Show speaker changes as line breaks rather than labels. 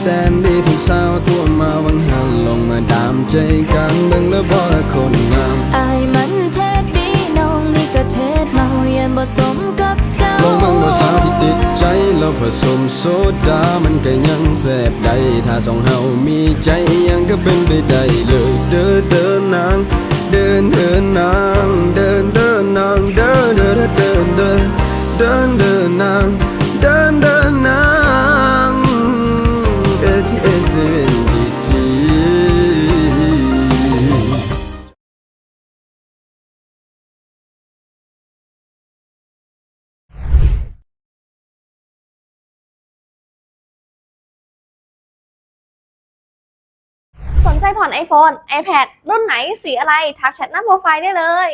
แสนดีถึงสาวตัวมาวังหันลงมาดามใจกันเบิ่งแล้วบ่ละคนงาม
อายมันเทศดีน้องนี่ก็เทศเมาเย็นบ่สมกับเจ้า
ลองเบิ่งบ่สาวที่ติดใจแล้วผสมโซดามันก็ยังแซ่บได้ถ้าสองเฮามีใจยังก็เป็นไปได้เลยเดินเดินนางเดินเดินนางเดินเดินนางเดินเดินเดินเดินเดิน ทีเอสเอ็นดีที
สนใจผ่อน iPhone iPad รุ่นไหนสีอะไร ทักแชทหน้าโปรไฟล์ได้เลย